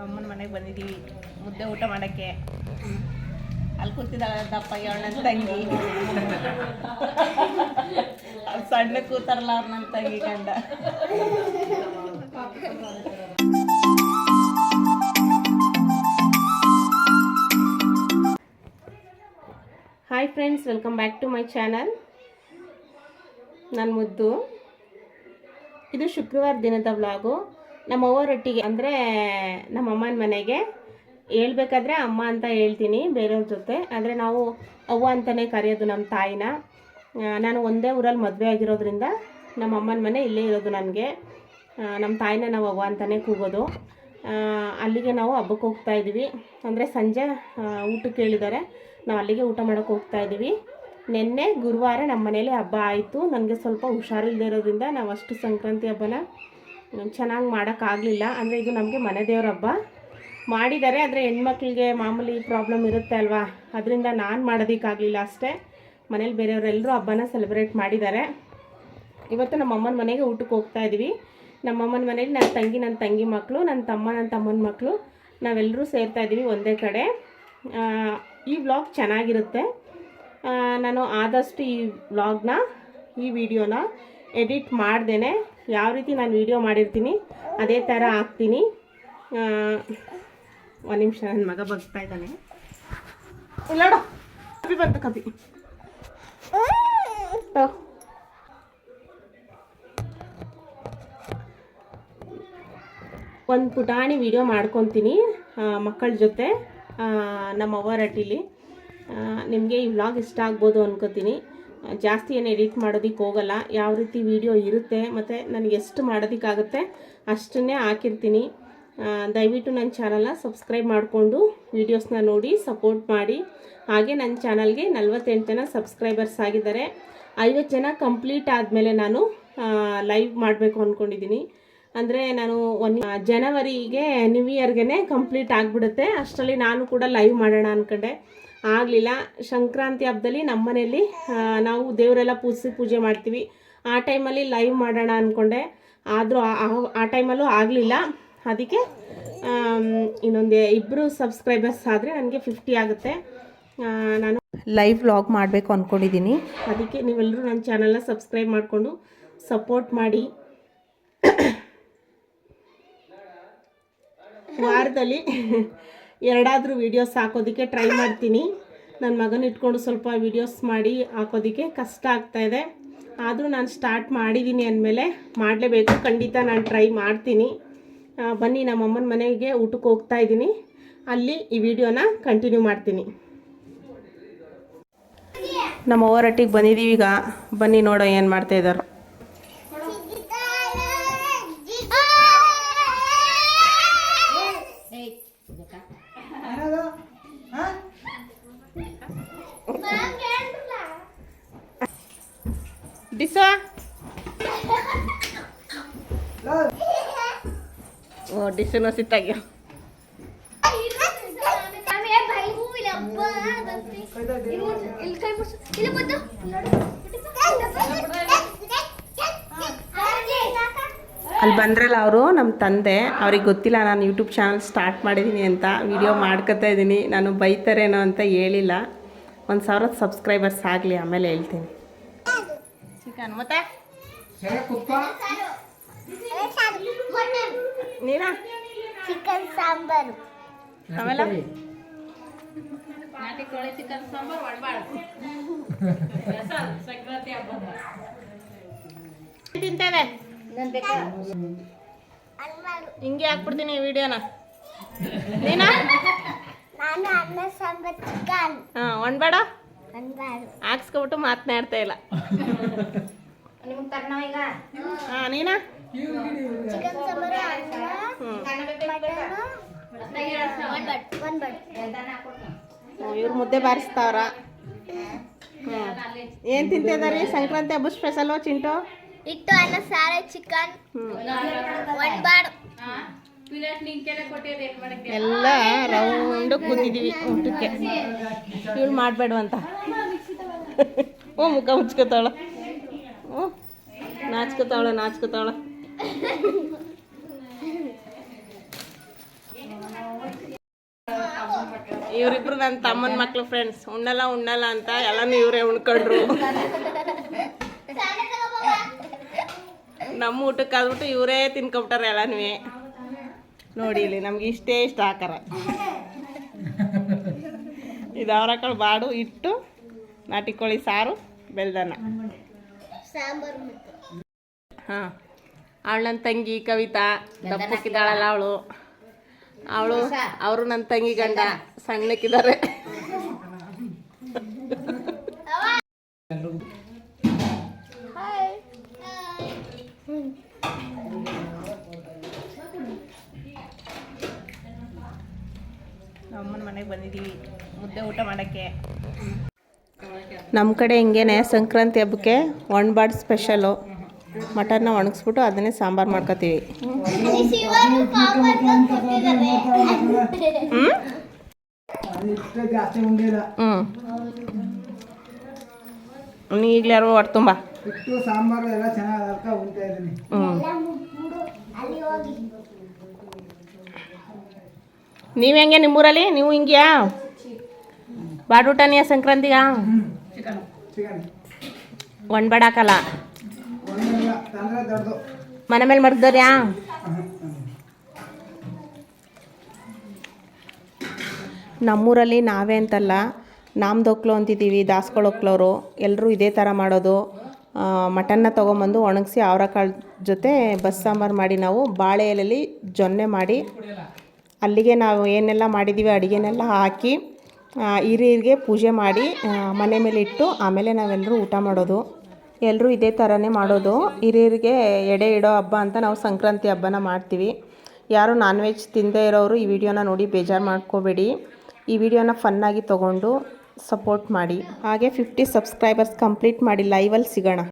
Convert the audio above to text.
ಅಮ್ಮನ ಮನೆಗೆ ಬಂದಿದ್ದೀವಿ ಮುದ್ದೆ ಊಟ ಮಾಡೋಕ್ಕೆ. ಅಲ್ಲಿ ಕೂತಿದ್ದಾಳೆ ದಪ್ಪ ನನ್ನ ತಂಗಿ. ಸಣ್ಣ ಕೂತಾರಲ್ಲ ನನ್ನ ತಂಗಿ ಗಂಡ. Hi friends welcome back to my channel ನನ್ನ ಮುದ್ದು. ಇದು ಶುಕ್ರವಾರ ದಿನದ ವ್ಲಾಗು ನಮ್ಮ ಅವ್ವರೊಟ್ಟಿಗೆ ಅಂದರೆ ನಮ್ಮ ಅಮ್ಮನ ಮನೆಗೆ ಹೇಳ್ಬೇಕಾದ್ರೆ ಅಮ್ಮ ಅಂತ ಹೇಳ್ತೀನಿ ಬೇರೆಯವ್ರ ಜೊತೆ. ಆದರೆ ನಾವು ಅವ್ವ ಅಂತಲೇ ಕರೆಯೋದು ನಮ್ಮ ತಾಯಿನ. ನಾನು ಒಂದೇ ಊರಲ್ಲಿ ಮದುವೆ ಆಗಿರೋದ್ರಿಂದ ನಮ್ಮ ಅಮ್ಮನ ಮನೆ ಇಲ್ಲೇ ಇರೋದು ನನಗೆ. ನಮ್ಮ ತಾಯಿನ ನಾವು ಅವ್ವ ಅಂತಲೇ ಕೂಗೋದು. ಅಲ್ಲಿಗೆ ನಾವು ಹಬ್ಬಕ್ಕೆ ಹೋಗ್ತಾ ಇದ್ದೀವಿ. ಅಂದರೆ ಸಂಜೆ ಊಟಕ್ಕೆ ಹೇಳಿದ್ದಾರೆ. ನಾವು ಅಲ್ಲಿಗೆ ಊಟ ಮಾಡೋಕ್ಕೆ ಹೋಗ್ತಾ ಇದ್ದೀವಿ. ನಿನ್ನೆ ಗುರುವಾರ ನಮ್ಮ ಮನೇಲಿ ಹಬ್ಬ ಆಯಿತು. ನನಗೆ ಸ್ವಲ್ಪ ಹುಷಾರಿಲ್ಲದೆ ಇರೋದ್ರಿಂದ ನಾವು ಅಷ್ಟು ಸಂಕ್ರಾಂತಿ ಹಬ್ಬನ ಚೆನ್ನಾಗಿ ಮಾಡೋಕ್ಕಾಗಲಿಲ್ಲ ಅಂದರೆ ಇದು ನಮಗೆ ಮನೆ ದೇವ್ರ ಹಬ್ಬ. ಮಾಡಿದ್ದಾರೆ, ಆದರೆ ಹೆಣ್ಮಕ್ಳಿಗೆ ಮಾಮೂಲಿ ಪ್ರಾಬ್ಲಮ್ ಇರುತ್ತೆ ಅಲ್ವಾ? ಅದರಿಂದ ನಾನು ಮಾಡೋದಕ್ಕಾಗಲಿಲ್ಲ ಅಷ್ಟೇ. ಮನೇಲಿ ಬೇರೆಯವರೆಲ್ಲರೂ ಹಬ್ಬನ ಸೆಲೆಬ್ರೇಟ್ ಮಾಡಿದ್ದಾರೆ. ಇವತ್ತು ನಮ್ಮ ಅಮ್ಮನ ಮನೆಗೆ ಊಟಕ್ಕೆ ಹೋಗ್ತಾ ಇದ್ದೀವಿ ನಮ್ಮ ಅಮ್ಮನ ಮನೇಲಿ ನನ್ನ ತಂಗಿ ನನ್ನ ತಂಗಿ ಮಕ್ಕಳು ನನ್ನ ತಮ್ಮ ನನ್ನ ತಮ್ಮನ ಮಕ್ಕಳು ನಾವೆಲ್ಲರೂ ಸೇರ್ತಾ ಇದ್ದೀವಿ ಒಂದೇ ಕಡೆ. ಈ ವ್ಲಾಗ್ ಚೆನ್ನಾಗಿರುತ್ತೆ. ನಾನು ಆದಷ್ಟು ಈ ವ್ಲಾಗ್ನ ಈ ವಿಡಿಯೋನ ಎಡಿಟ್ ಮಾಡ್ದೇನೆ. ಯಾವ ರೀತಿ ನಾನು ವಿಡಿಯೋ ಮಾಡಿರ್ತೀನಿ, ಅದೇ ಥರ ಹಾಕ್ತೀನಿ. ಒಂದು ನಿಮಿಷ ನನ್ನ ಮಗ ಬರ್ತಾ ಇದ್ದಾನೆ. ಇಲ್ಲೋಡು ಕಪಿ ಬಂತು ಕಪಿ ಒಂದು ಪುಟಾಣಿ ವಿಡಿಯೋ ಮಾಡ್ಕೊತೀನಿ ಮಕ್ಕಳ ಜೊತೆ ನಮ್ಮ ಅವ್ವ ನಿಮಗೆ ಈ ವ್ಲಾಗ್ ಇಷ್ಟ ಆಗ್ಬೋದು ಅನ್ಕೋತೀನಿ. ಜಾಸ್ತಿ ಏನು ಎಡಿಟ್ ಮಾಡೋದಕ್ಕೆ ಹೋಗಲ್ಲ. ಯಾವ ರೀತಿ ವಿಡಿಯೋ ಇರುತ್ತೆ ಮತ್ತು ನನಗೆ ಎಷ್ಟು ಮಾಡೋದಕ್ಕಾಗುತ್ತೆ ಅಷ್ಟನ್ನೇ ಹಾಕಿರ್ತೀನಿ. ದಯವಿಟ್ಟು ನನ್ನ ಚಾನಲ್ನ ಸಬ್ಸ್ಕ್ರೈಬ್ ಮಾಡಿಕೊಂಡು ವೀಡಿಯೋಸ್ನ ನೋಡಿ, ಸಪೋರ್ಟ್ ಮಾಡಿ. ಹಾಗೆ ನನ್ನ ಚಾನಲ್ಗೆ ನಲ್ವತ್ತೆಂಟು ಜನ ಸಬ್ಸ್ಕ್ರೈಬರ್ಸ್ ಆಗಿದ್ದಾರೆ. ಐವತ್ತು ಜನ ಕಂಪ್ಲೀಟ್ ಆದಮೇಲೆ ನಾನು ಲೈವ್ ಮಾಡಬೇಕು ಅಂದ್ಕೊಂಡಿದ್ದೀನಿ ಅಂದರೆ ನಾನು ಒನ್ ಜನವರಿಗೆ, ನ್ಯೂ ಇಯರ್ಗೆ ಕಂಪ್ಲೀಟ್ ಆಗಿಬಿಡುತ್ತೆ. ಅಷ್ಟರಲ್ಲಿ ನಾನು ಕೂಡ ಲೈವ್ ಮಾಡೋಣ ಅಂದ್ಕೊಂಡೆ ಆಗಲಿಲ್ಲ. ಸಂಕ್ರಾಂತಿ ಹಬ್ಬದಲ್ಲಿ ನಮ್ಮ ಮನೆಯಲ್ಲಿ ನಾವು ದೇವರೆಲ್ಲ ಪೂಜಿಸಿ ಪೂಜೆ ಮಾಡ್ತೀವಿ. ಆ ಟೈಮಲ್ಲಿ ಲೈವ್ ಮಾಡೋಣ ಅಂದ್ಕೊಂಡೆ ಆದರೂ ಆ ಟೈಮಲ್ಲೂ ಆಗಲಿಲ್ಲ. ಅದಕ್ಕೆ ಇನ್ನೊಂದು ಇಬ್ಬರು ಸಬ್ಸ್ಕ್ರೈಬರ್ಸ್ ಆದರೆ ನನಗೆ ಫಿಫ್ಟಿ ಆಗುತ್ತೆ. ನಾನು ಲೈವ್ ವ್ಲಾಗ್ ಮಾಡಬೇಕು ಅಂದ್ಕೊಂಡಿದ್ದೀನಿ ಅದಕ್ಕೆ ನೀವೆಲ್ಲರೂ ನನ್ನ ಚಾನಲ್ನ ಸಬ್ಸ್ಕ್ರೈಬ್ ಮಾಡಿಕೊಂಡು ಸಪೋರ್ಟ್ ಮಾಡಿ. ವಾರದಲ್ಲಿ ಎರಡಾದರೂ ವೀಡಿಯೋಸ್ ಹಾಕೋದಕ್ಕೆ ಟ್ರೈ ಮಾಡ್ತೀನಿ. ನನ್ನ ಮಗನ ಇಟ್ಕೊಂಡು ಸ್ವಲ್ಪ ವೀಡಿಯೋಸ್ ಮಾಡಿ ಹಾಕೋದಕ್ಕೆ ಕಷ್ಟ ಆಗ್ತಾಯಿದೆ ಆದರೂ ನಾನು ಸ್ಟಾರ್ಟ್ ಮಾಡಿದ್ದೀನಿ ಅಂದಮೇಲೆ ಮಾಡಲೇಬೇಕು. ಖಂಡಿತ ನಾನು ಟ್ರೈ ಮಾಡ್ತೀನಿ. ಬನ್ನಿ ನಮ್ಮಮ್ಮನ ಮನೆಗೆ ಊಟಕ್ಕೆ ಹೋಗ್ತಾ ಇದ್ದೀನಿ ಅಲ್ಲಿ ಈ ವಿಡಿಯೋನ ಕಂಟಿನ್ಯೂ ಮಾಡ್ತೀನಿ. ನಮ್ಮ ಓವರಟ್ಟಿಗೆ ಬಂದಿದ್ದೀವಿ ಈಗ. ಬನ್ನಿ ನೋಡೋ ಏನು ಮಾಡ್ತಾ one ಓ ಡಿಸನ ಸಿತ್ತಾಗ್ಯ ಅಲ್ಲಿ ಬಂದ್ರಲ್ಲ ಅವರು ನಮ್ಮ ತಂದೆ. ಅವ್ರಿಗೆ ಗೊತ್ತಿಲ್ಲ, ನಾನು ಯೂಟ್ಯೂಬ್ ಚಾನಲ್ ಸ್ಟಾರ್ಟ್ ಮಾಡಿದ್ದೀನಿ ಅಂತ. ವಿಡಿಯೋ ಮಾಡ್ಕೊತಾ ಇದ್ದೀನಿ ನಾನು ಬೈತಾರೇನೋ ಅಂತ ಹೇಳಿಲ್ಲ. ಒಂದು ಸಾವಿರ ಸಬ್ಸ್ಕ್ರೈಬರ್ಸ್ ಆಗಲಿ, ಆಮೇಲೆ ಹೇಳ್ತೀನಿ. ಚಿಕನ್ ಮತ್ತೆ? ನೀನಾ? ಚಿಕನ್ ಸಾಂಬಾರು. ಆಮೇಲೆ? ತಿಂತೇವೆ. ಅನ್ಮಾಡು ಹಿಂಗೆ ಹಾಕ್ಬಿಡ್ತೀನಿ ವಿಡಿಯೋನ. ನೀನಾ? ನಾನು ಅನ್ನ ಸಾಂಬಾರ್ ಚಿಕನ್. ಹಾಂ ಒಣಬೇಡ. ಹಾಕ್ಸ್ಕೊಬಿಟ್ಟು ಮಾತನಾಡ್ತಾ ಇಲ್ಲ. ಹಾ ನೀನಾ? ಇವ್ರು ಮುದ್ದೆ ಬಾರಿಸ್ತಾವ್ರ. ಹ್ಞೂ ಏನು ತಿಂತಿದಾರಿ ಸಂಕ್ರಾಂತಿ ಹಬ್ಬ ಸ್ಪೆಷಲು ಚಿಂಟು? ಇಟ್ಟು ಅನ್ನ ಸಾರೆ ಚಿಕನ್. ಒಂದ್ ಬಾಡ್. ಎಲ್ಲ ರೌಂಡ್ ಕೂತಿದೀವಿ ಊಟಕ್ಕೆ. ಇವಳು ಮಾಡಬೇಡ ಅಂತ ಹ್ಞೂ ಮುಖ ಮುಚ್ಕೋತಾಳ. ಹ್ಞೂ ನಾಚ್ಕೋತಾಳ ನಾಚ್ಕೋತಾಳ. ಇವರಿಬ್ರು ನನ್ನ ತಮ್ಮನ ಮಕ್ಳು ಫ್ರೆಂಡ್ಸ್ ಉಣ್ಣಲ್ಲ ಉಣ್ಣಲ್ಲ ಅಂತ ಎಲ್ಲಾನು ಇವರೇ ಉಣ್ಕೊಂಡ್ರು. ನಮ್ಮ ಊಟಕ್ಕೆ ಆದ್ಬಿಟ್ಟು ಇವರೇ ತಿನ್ಕೊಬಿಟ್ಟಾರೆ ಎಲ್ಲನೂ. ನೋಡಿ ಇಲ್ಲಿ ನಮ್ಗೆ ಇಷ್ಟೇ ಇಷ್ಟ ಆಕಾರ ಇದು ಅವರಕಾಳು ಬಾಡು ಇಟ್ಟು ನಾಟಿ ಕೋಳಿ ಸಾರು ಬೆಲ್ದನ. ಹಾಂ. ಅವಳು ನನ್ನ ತಂಗಿ ಕವಿತಾ ದಪ್ಪಕ್ಕಿದ್ದಾಳಲ್ಲ ಅವಳು. ಅವಳು ಅವರು ನನ್ನ ತಂಗಿ ಗಂಡ ಸಣ್ಣಕ್ಕಿದ್ದಾರೆ. ಬಂದಿದ್ದೀವಿ. ಮುದ್ದೆ ಊಟ ಮಾಡೋಕ್ಕೆ. ನಮ್ಮ ಕಡೆ ಹಿಂಗೇನೆ ಸಂಕ್ರಾಂತಿ ಹಬ್ಬಕ್ಕೆ ಒಣಬಾಡ್ ಸ್ಪೆಷಲು ಮಟನ್ನ ಒಣಗಿಸ್ಬಿಟ್ಟು ಅದನ್ನೇ ಸಾಂಬಾರು ಮಾಡ್ಕೋತೀವಿ. ಹ್ಞೂ ಈಗಲೇ ಯಾರು ಹೊಟ್ಟೆ ತುಂಬ. ಸಾಂಬಾರು ಎಲ್ಲ ಚೆನ್ನಾಗಿ ಹ್ಞೂ ಅಲ್ಲಿ ಹೋಗಿ ನೀವು ಹೆಂಗೆ ನಿಮ್ಮೂರಲ್ಲಿ? ನೀವು ಹಿಂಗ್ಯಾ? ಬಾಡೂಟನಿಯ ಸಂಕ್ರಾಂತಿಗ? ಚಿಕನ್ ಬಡಾಕಲ್ಲ ಹಾಕಲ್ಲ ಒಂದಿಲ್ಲ ತಂದ್ರೆ ದೊಡ್ಡದು ಮನೆ ಮೇಲೆ ಮರ್ದರ್ಯಾ ನಮ್ಮೂರಲ್ಲಿ ನಾವೇ ಅಂತಲ್ಲ ನಾಮ್ದೊಕ್ಲು ಅಂತಿದ್ದೀವಿ ದಾಸ್ಕೊಳೊಕ್ಲವರು ಎಲ್ಲರೂ ಇದೇ ಥರ ಮಾಡೋದು. ಮಟನ್ನ ತೊಗೊಂಬಂದು ಒಣಗಿಸಿ ಅವರೆಕಾಳು ಜೊತೆ ಬಸ್ ಸಾಂಬಾರು ಮಾಡಿ ನಾವು ಬಾಳೆ ಎಲೆಯಲ್ಲಿ ಜೊನ್ನೆ ಮಾಡಿ ಅಲ್ಲಿಗೆ ನಾವು ಏನೆಲ್ಲ ಮಾಡಿದ್ದೀವಿ ಅಡುಗೆನೆಲ್ಲ ಹಾಕಿ ಹಿರಿಯರಿಗೆ ಪೂಜೆ ಮಾಡಿ ಮನೆ ಮೇಲೆ ಇಟ್ಟು ಆಮೇಲೆ ನಾವೆಲ್ಲರೂ ಊಟ ಮಾಡೋದು. ಎಲ್ಲರೂ ಇದೇ ಥರನೇ ಮಾಡೋದು. ಹಿರಿಯರಿಗೆ ಎಡೆ ಇಡೋ ಹಬ್ಬ ಅಂತ ನಾವು ಸಂಕ್ರಾಂತಿ ಹಬ್ಬನ ಮಾಡ್ತೀವಿ. ಯಾರು ನಾನ್ ವೆಜ್ ತಿಂದೇ ಇರೋರು ಈ ವಿಡಿಯೋನ ನೋಡಿ ಬೇಜಾರು ಮಾಡ್ಕೋಬೇಡಿ. ಈ ವಿಡಿಯೋನ ಫನ್ನಾಗಿ ತೊಗೊಂಡು ಸಪೋರ್ಟ್ ಮಾಡಿ. ಹಾಗೆ ಫಿಫ್ಟಿ ಸಬ್ಸ್ಕ್ರೈಬರ್ಸ್ ಕಂಪ್ಲೀಟ್ ಮಾಡಿ ಲೈವಲ್ಲಿ ಸಿಗೋಣ.